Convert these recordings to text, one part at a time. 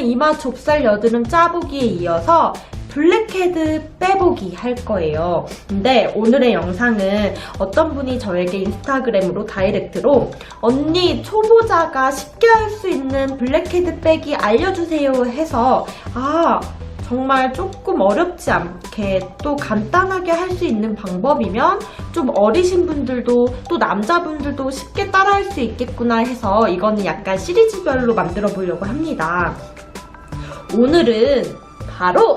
이마 좁쌀 여드름 짜보기에 이어서 블랙헤드 빼보기 할 거예요. 근데 오늘의 영상은 어떤 분이 저에게 인스타그램으로 다이렉트로 언니 초보자가 쉽게 할 수 있는 블랙헤드 빼기 알려주세요 해서 아 정말 조금 어렵지 않게 또 간단하게 할 수 있는 방법이면 좀 어리신 분들도 또 남자분들도 쉽게 따라할 수 있겠구나 해서 이거는 약간 시리즈별로 만들어 보려고 합니다. 오늘은 바로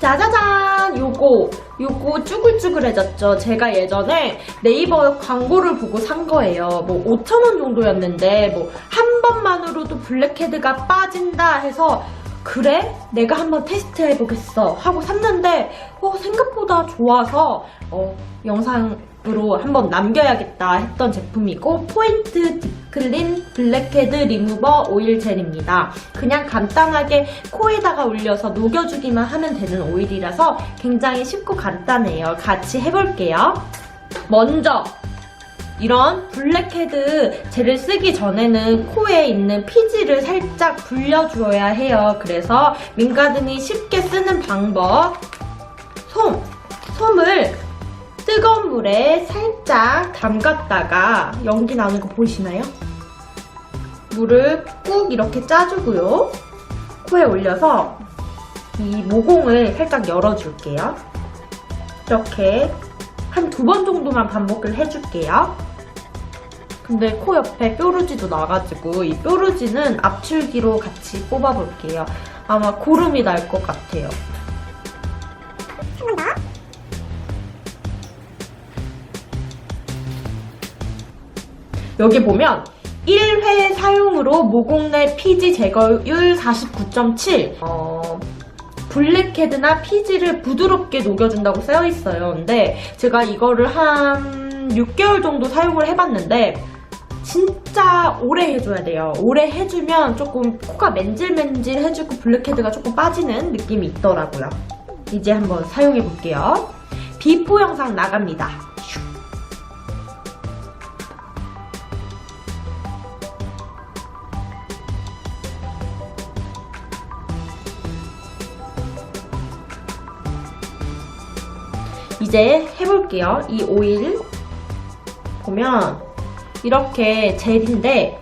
짜자잔! 요거, 요거 쭈글쭈글해졌죠? 제가 예전에 네이버 광고를 보고 산 거예요. 뭐 5,000원 정도였는데, 뭐 한 번만으로도 블랙헤드가 빠진다 해서, 그래? 내가 한번 테스트 해보겠어. 하고 샀는데, 어, 생각보다 좋아서, 어, 영상으로 한번 남겨야겠다 했던 제품이고, 포인트 딥클린 블랙헤드 리무버 오일 젤입니다. 그냥 간단하게 코에다가 올려서 녹여주기만 하면 되는 오일이라서 굉장히 쉽고 간단해요. 같이 해볼게요. 먼저, 이런 블랙헤드 젤을 쓰기 전에는 코에 있는 피지를 살짝 불려주어야 해요. 그래서 민가든이 쉽게 쓰는 방법. 솜! 솜을 뜨거운 물에 살짝 담갔다가 연기 나는 거 보이시나요? 물을 꾹 이렇게 짜주고요. 코에 올려서 이 모공을 살짝 열어줄게요. 이렇게 한 두 번 정도만 반복을 해줄게요. 근데 코 옆에 뾰루지도 나가지고 이 뾰루지는 압출기로 같이 뽑아볼게요. 아마 고름이 날 것 같아요. 여기 보면 1회 사용으로 모공 내 피지 제거율 49.7 어, 블랙헤드나 피지를 부드럽게 녹여준다고 쓰여 있어요. 근데 제가 이거를 한 6개월 정도 사용을 해봤는데 진짜 오래 해줘야 돼요. 오래 해주면 조금 코가 맨질맨질해지고 블랙헤드가 조금 빠지는 느낌이 있더라고요. 이제 한번 사용해 볼게요. 비포 영상 나갑니다. 슉. 이제 해볼게요. 이 오일 보면 이렇게 젤인데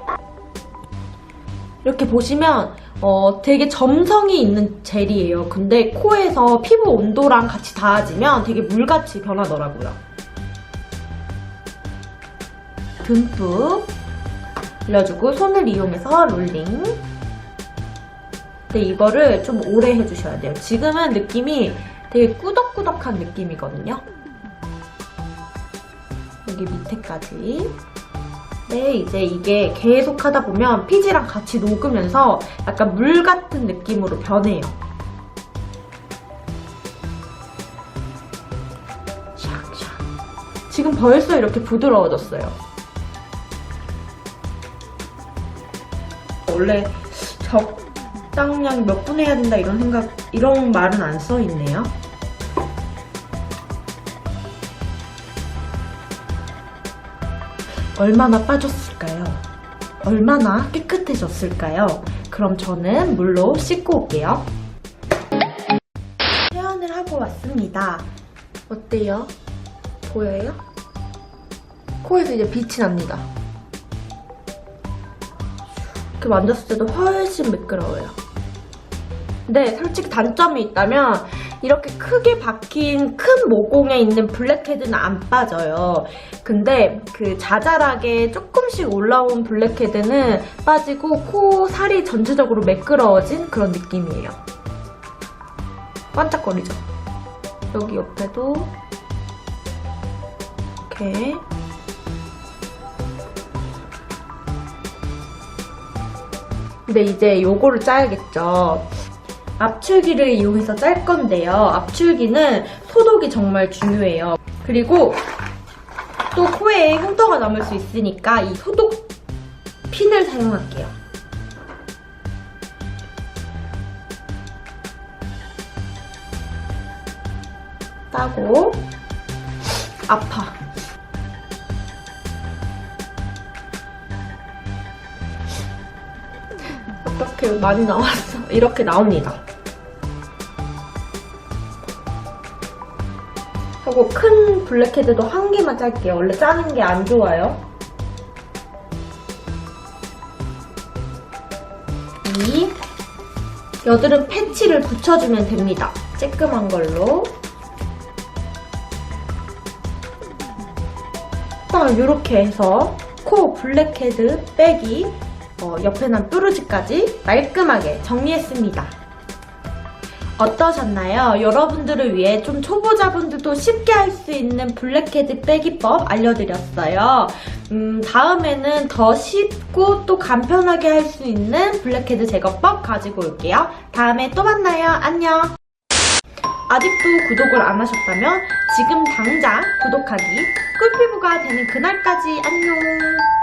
이렇게 보시면 어, 되게 점성이 있는 젤이에요. 근데 코에서 피부 온도랑 같이 닿아지면 되게 물같이 변하더라고요. 듬뿍 올려주고 손을 이용해서 롤링 근데 이거를 좀 오래 해주셔야 돼요. 지금은 느낌이 되게 꾸덕꾸덕한 느낌이거든요. 여기 밑에까지. 네, 이제 이게 계속 하다 보면 피지랑 같이 녹으면서 약간 물 같은 느낌으로 변해요. 샥샥. 지금 벌써 이렇게 부드러워졌어요. 원래 적당량 몇 분 해야 된다 이런 생각, 이런 말은 안 써 있네요. 얼마나 빠졌을까요? 얼마나 깨끗해졌을까요? 그럼 저는 물로 씻고 올게요. 세안을 하고 왔습니다. 어때요? 보여요? 코에서 이제 빛이 납니다. 이렇게 만졌을 때도 훨씬 매끄러워요. 근데 솔직히 단점이 있다면 이렇게 크게 박힌 큰 모공에 있는 블랙헤드는 안 빠져요. 근데 그 자잘하게 조금씩 올라온 블랙헤드는 빠지고 코 살이 전체적으로 매끄러워진 그런 느낌이에요. 반짝거리죠? 여기 옆에도 이렇게 근데 이제 요거를 짜야겠죠. 압출기를 이용해서 짤 건데요. 압출기는 소독이 정말 중요해요. 그리고 또 코에 흉터가 남을 수 있으니까 이 소독 핀을 사용할게요. 따고 아파. 이렇게 많이 나왔어. 이렇게 나옵니다. 하고 큰 블랙헤드도 한 개만 짤게요. 원래 짜는 게 안 좋아요. 이 여드름 패치를 붙여주면 됩니다. 쬐끔한 걸로. 딱 이렇게 해서 코 블랙헤드 빼기 어, 옆에 난 뚜루지까지 말끔하게 정리했습니다. 어떠셨나요? 여러분들을 위해 좀 초보자분들도 쉽게 할 수 있는 블랙헤드 빼기법 알려드렸어요. 음, 다음에는 더 쉽고 또 간편하게 할 수 있는 블랙헤드 제거법 가지고 올게요. 다음에 또 만나요. 안녕! 아직도 구독을 안 하셨다면 지금 당장 구독하기 꿀피부가 되는 그날까지 안녕!